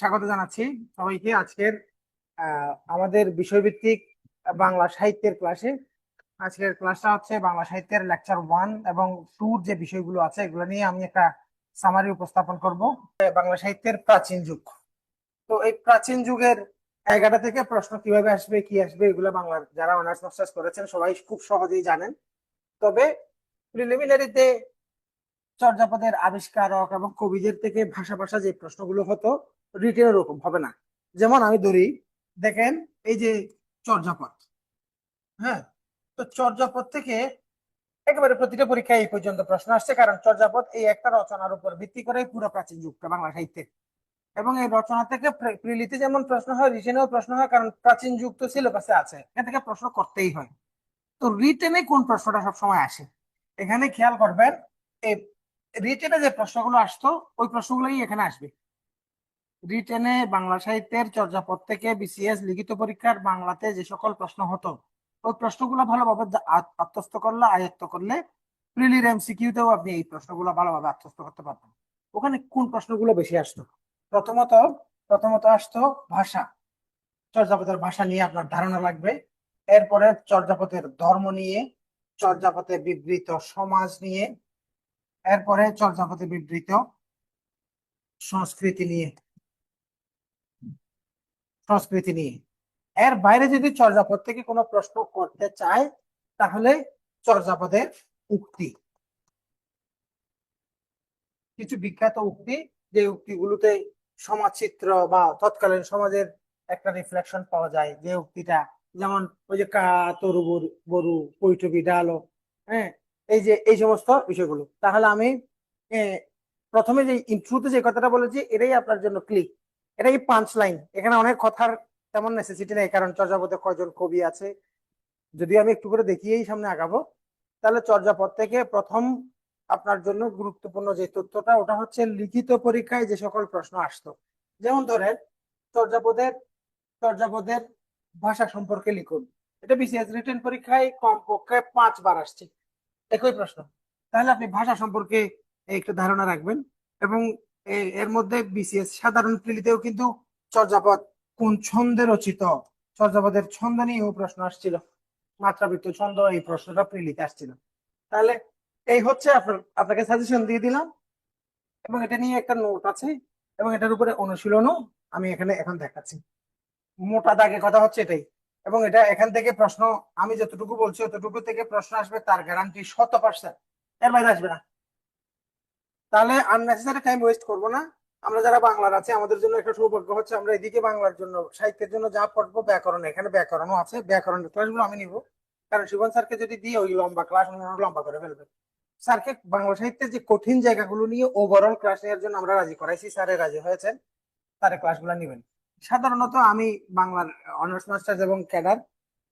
স্বাগত জানাচ্ছি সবাইকে আজকের আমাদের বিষয়ভিত্তিক বাংলা সাহিত্যের ক্লাসে আজকের ক্লাসটা হচ্ছে বাংলা সাহিত্যের লেকচার ওয়ান এবং টুর যে বিষয়গুলো আছে, এগুলো নিয়ে আমি একটা সামারি উপস্থাপন করব। বাংলা সাহিত্যের প্রাচীন যুগ। তো এই প্রাচীন যুগের জায়গাটা থেকে প্রশ্ন কীভাবে আসবে, কি আসবে, এগুলো বাংলার যারা অনার্স মাস্টার্স করেছেন সবাই খুব সহজেই জানেন। তবে প্রিলিমিনারিতে চর্যাপদের আবিষ্কারক এবং কবিদের থেকে ভাষা ভাষা যে প্রশ্নগুলো হতো রিটেন ওরকম হবে না। যেমন আমি ধরি, দেখেন এই যে চর্যাপদ হ্যাঁ? তো চর্যাপদ থেকে একেবারে প্রতিটা পরীক্ষায় এই পর্যন্ত প্রশ্ন আসছে, কারণ চর্যাপদ এই একটা রচনার উপর ভিত্তি করে পুরো প্রাচীন যুগটা বাংলা সাহিত্যে এবং এই রচনা থেকে প্রিলিতে যেমন প্রশ্ন হয়, রিটেনেও প্রশ্ন হয়, কারণ প্রাচীন যুগ তো সিলেবাসে আছে, এখান থেকে প্রশ্ন করতেই হয়। তো রিটেনে কোন প্রশ্নটা সবসময় আসে? এখানে খেয়াল করবেন এই রিটেনে যে প্রশ্নগুলো আসতো, ওই প্রশ্নগুলোই এখানে আসবে। রিটেনে বাংলা সাহিত্যের চর্যাপদ থেকে বিসিএস লিখিত পরীক্ষার বাংলাতে যে সকল প্রশ্ন হতো, ওই প্রশ্নগুলো ভালোভাবে আত্মস্থ করলে, আয়ত্ত করলে প্রিলির এমসিকিউতেও আপনি এই প্রশ্নগুলো ভালোভাবে আত্মস্থ করতে পারবেন। ওখানে কোন প্রশ্নগুলো বেশি আসতো? প্রথমত প্রথমত আসতো ভাষা। চর্যাপদের ভাষা নিয়ে আপনার ধারণা লাগবে। এরপরে চর্যাপদের ধর্ম নিয়ে চর্যাপদে বিবৃত সমাজ নিয়ে এরপরে চর্যাপদে বিবৃত সংস্কৃতি নিয়ে। সংস্কৃতি নিয়ে। এর বাইরে যদি চর্যাপদ থেকে কোনো প্রশ্ন করতে চায়, তাহলে চর্যাপদের উক্তি। কিছু বিখ্যাত উক্তি, যে উক্তিগুলোতে সমাজচিত্র বা তৎকালীন সমাজের একটা রিফ্লেকশন পাওয়া যায়, যে উক্তিটা যেমন ওই যে কা, তরু গরু- কৈঠবি ডালো হ্যাঁ এই যে, এই সমস্ত বিষয়গুলো। তাহলে আমি প্রথমে যে ইন্ট্রোতে যে কথাটা বলেছি, এটাই আপনার জন্য ক্লিক এটাই পাঁচ লাইন এখানে অনেক কথার তেমন নেসেসিটি নেই, কারণ চর্যাপদে কয়জন কবি আছে। যদি আমি একটু করে দেখিয়েই সামনে আগাবো, তাহলে চর্যাপদ থেকে প্রথম আপনার জন্য গুরুত্বপূর্ণ যে তথ্যটা, ওটা হচ্ছে লিখিত পরীক্ষায় যে সকল প্রশ্ন আসতো। যেমন ধরেন, চর্যাপদের চর্যাপদের ভাষা সম্পর্কে লিখুন। এটা বিসিএস রিটেন পরীক্ষায় কমপক্ষে পাঁচবার আসছে। একই প্রশ্ন। তাহলে আপনি ভাষা সম্পর্কে একটু ধারণা রাখবেন এবং এর মধ্যে বিসিএস সাধারণ প্রিলিতেও কিন্তু চর্যাপদ কোন ছন্দে রচিত? চর্যাপদের ছন্দ নিয়েও প্রশ্ন আসছিল। মাত্রাবৃত্ত ছন্দ এই প্রশ্নটা প্রিলিতে আসছিল। তাহলে এই হচ্ছে আপনার, আপনাকে সাজেশন দিয়ে দিলাম এবং এটা নিয়ে একটা নোট আছে এবং এটার উপরে অনুশীলনও আমি এখানে এখন দেখাচ্ছি। মোটা দাগে কথা হচ্ছে এটাই। এবং এটা এখান থেকে প্রশ্ন, আমি যতটুকু বলছি অতটুকু থেকে প্রশ্ন আসবে, তার গ্যারান্টি শত পার্সেন্ট এর বাইরে আসবে না। তাহলে আননেসেসারি টাইম ওয়েস্ট করব না। আমরা যারা বাংলার আছি, আমাদের জন্য একটা সৌভাগ্য হচ্ছে আমরা এদিকে বাংলার জন্য, সাহিত্যের জন্য যা পড়ব, ব্যাকরণ, এখানে ব্যাকরণও আছে। ব্যাকরণের ক্লাসগুলো আমি নিব। কারণ শিবন স্যারকে যদি দিয়ে ওই লম্বা ক্লাস লম্বা করে ফেলবে। স্যারকে বাংলা সাহিত্যের যে কঠিন জায়গাগুলো নিয়ে ওভারঅল ক্লাস নেওয়ার জন্য আমরা রাজি করাইছি। স্যারে রাজি হয়েছেন। স্যারের ক্লাসগুলো নেবেন। সাধারণত আমি বাংলার অনার্স, মাস্টার্স এবং ক্যাডার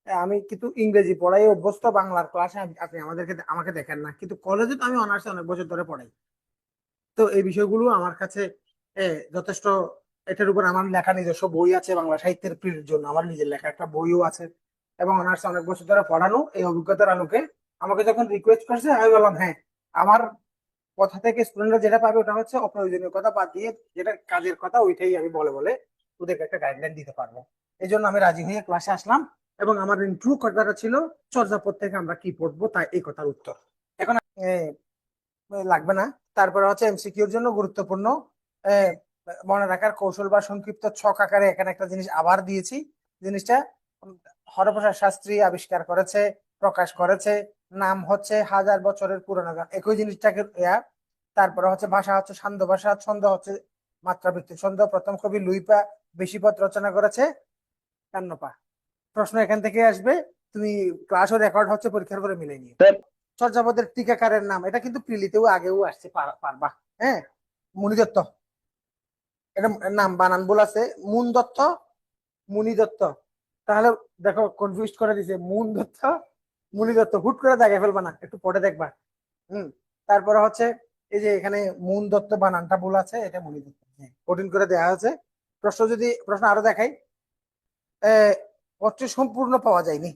আমি কিন্তু ইংরেজি পড়াই, অভ্যস্ত বাংলার ক্লাসে আপনি আমাদেরকে আমাকে দেখেন না। কিন্তু কলেজে তো আমি অনার্সে অনেক বছর ধরে পড়াই। তো এই বিষয়গুলো আমার কাছে যথেষ্ট, এটার উপর আমার লেখা নিজস্ব বই আছে বাংলা সাহিত্যের প্রিয়র জন্য। আমার নিজের লেখা একটা বইও আছে এবং অনার্স অনেক বছর ধরে পড়ানো এই অভিজ্ঞতার আলোকে আমাকে যখন রিকোয়েস্ট করছে, আমি বললাম হ্যাঁ আমার কথা থেকে স্টুডেন্টরা যেটা পাবে ওটা হচ্ছে অপ্রয়োজনীয় কথা বাদ দিয়ে যেটা কাজের কথা ওইটাই আমি বলে বলে ওদেরকে একটা গাইডলাইন দিতে পারব। এই জন্য আমি রাজি হয়ে ক্লাসে আসলাম এবং আমার ইন্ট্রু কথাটা ছিল, চর্যাপদ থেকে আমরা কি পড়ব তাই এই কথার উত্তর। এখন লাগবে না। তারপরে হচ্ছে এমসিকিউর জন্য গুরুত্বপূর্ণ। মনে রাখার কৌশল বা সংক্ষিপ্ত ছক আকারে এখানে একটা জিনিস আবার দিয়েছি। জিনিসটা, হরপ্রসাদ শাস্ত্রী আবিষ্কার করেছে, প্রকাশ করেছে। নাম হচ্ছে হাজার বছরের পুরনো গান। একই জিনিসটাকে তারপরে হচ্ছে ভাষা হচ্ছে সান্ধ্য ভাষা, ছন্দ হচ্ছে মাত্রাবৃত্তি ছন্দ। প্রথম কবি লুইপা বেশি পদ রচনা করেছে কান্নপা। প্রশ্ন এখান থেকে আসবে তুমি ক্লাস ও রেকর্ড হচ্ছে পরীক্ষার পরে মিলে নিয়ে চর্যাপদের টিকাকারের নাম এটা কিন্তু প্রিলিতেও আগেও আসছে পারবা। হ্যাঁ? মুনি দত্ত এটা নাম বানান ভুল আছে। মুন দত্ত মুনি দত্ত তাহলে দেখো কনফিউজ করে দিছে মুন দত্ত মুনি দত্ত হুট করে দেখে ফেলবা না একটু পরে দেখবা। হুম? তারপরে হচ্ছে এই যে এখানে মুন দত্ত বানানটা ভুল আছে এটা মুনি দত্ত হ্যাঁ, কঠিন করে দেওয়া আছে প্রশ্ন যদি, প্রশ্ন আরও দেখাই। পথটি সম্পূর্ণ পাওয়া যায়নি।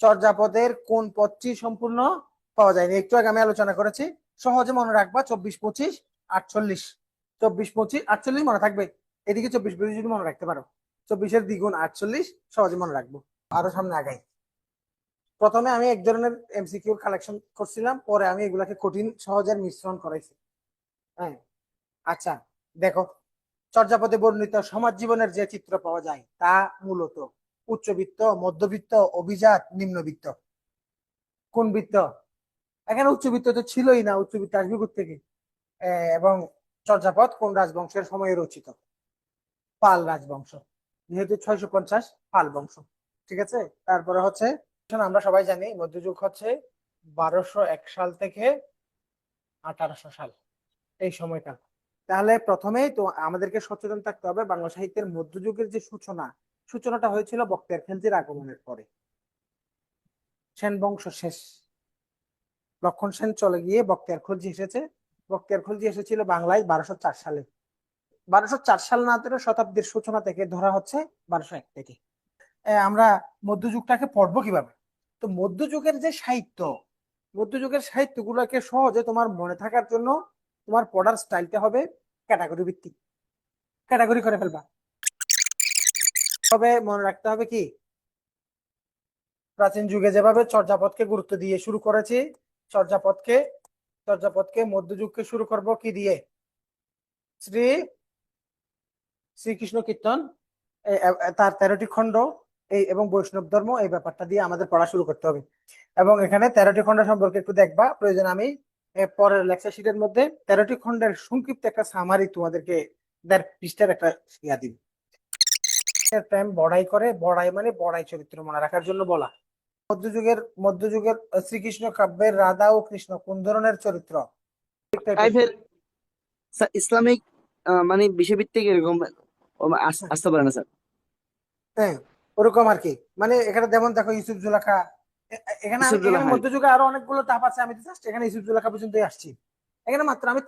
চর্যাপদের কোন পথটি সম্পূর্ণ পাওয়া যায়নি? একটু আগে আমি আলোচনা করেছি। সহজে মনে রাখবা চব্বিশ পঁচিশ আটচল্লিশ। চব্বিশ পঁচিশ আটচল্লিশ মনে থাকবে? এদিকে চব্বিশ পঁচিশ যদি মনে রাখতে পারো। চব্বিশের দ্বিগুণ আটচল্লিশ, সহজে মনে রাখব। আরও সামনে আগাই। প্রথমে আমি এক ধরনের এমসিকিউ কালেকশন করছিলাম, পরে আমি এগুলাকে কঠিন সহজের মিশ্রণ করাইছি। হ্যাঁ আচ্ছা দেখো। চর্যাপদে বর্ণিত সমাজ জীবনের যে চিত্র পাওয়া যায়, তা মূলত উচ্চবিত্ত, মধ্যবিত্ত, অভিজাত, নিম্নবিত্ত। কোন বৃত্ত? এখানে উচ্চবিত্ত তো ছিলই না, উচ্চবিত্ত আসবে থেকে এবং চর্যাপদ কোন রাজবংশের সময়ে রচিত? পাল রাজবংশ। যেহেতু ছয়শো পঞ্চাশ পাল বংশ। ঠিক আছে? তারপরে হচ্ছে আমরা সবাই জানি, মধ্যযুগ হচ্ছে বারোশো এক সাল থেকে আঠারোশো সাল, এই সময়টা। তাহলে প্রথমেই তো আমাদেরকে সচেতন থাকতে হবে বাংলা সাহিত্যের মধ্যযুগের যে সূচনা, সূচনাটা হয়েছিল বক্তিয়ার খিলজির আগমনের পরে। সেন বংশ শেষ। লক্ষণ সেন চলে গিয়ে বক্তিয়ার খলজি এসেছে। বক্তিয়ার খলজি এসেছিল বাংলায় বারোশো চার সালে। বারোশো চার সাল না ধরে শতাব্দীর সূচনা থেকে ধরা হচ্ছে বারোশো এক থেকে। আমরা মধ্যযুগটাকে পড়ব কীভাবে? তো মধ্যযুগের যে সাহিত্য, মধ্যযুগের সাহিত্যগুলোকে সহজে তোমার মনে থাকার জন্য তোমার পড়ার স্টাইলটা হবে ক্যাটাগরি ভিত্তিক। ক্যাটাগরি করে ফেলবা। তবে মনে রাখতে হবে কি? প্রাচীন যুগে যেভাবে চর্যাপদকে গুরুত্ব দিয়ে শুরু করেছি, চর্যাপদকে চর্যাপদকে মধ্যযুগকে শুরু করব কি দিয়ে? শ্রী শ্রীকৃষ্ণ কীর্তন তার তেরোটি খণ্ড, এই এবং বৈষ্ণব ধর্ম, এই ব্যাপারটা দিয়ে আমাদের পড়া শুরু করতে হবে। এবং এখানে তেরোটি খণ্ড সম্পর্কে একটু দেখবা, প্রয়োজন আমি পরের লেকচার শিটের মধ্যে তেরোটি খণ্ডের সংক্ষিপ্ত একটা সামারি তোমাদেরকে দেড় পৃষ্ঠার একটা ইয়া দিব। প্রেম বড়াই করে বড়াই মানে বড়াই চরিত্র মনে রাখার জন্য বলা। মধ্যযুগের মধ্যযুগের শ্রীকৃষ্ণ কাব্যের রাধা ও কৃষ্ণ কোন ধরনের চরিত্র? ইসলামিক মানে বিষয়ভিত্তিক এরকম আসতে পারে না স্যার হ্যাঁ ওরকম আর কি। মানে এখানে যেমন দেখো ইউসুফ জুলাখা এখানে মধ্যযুগে আরও অনেকগুলো তাপ আছে আমি জাস্ট এখানে ইউসুফ জুলাখা পর্যন্তই আসছি। এখানে মাত্র আমি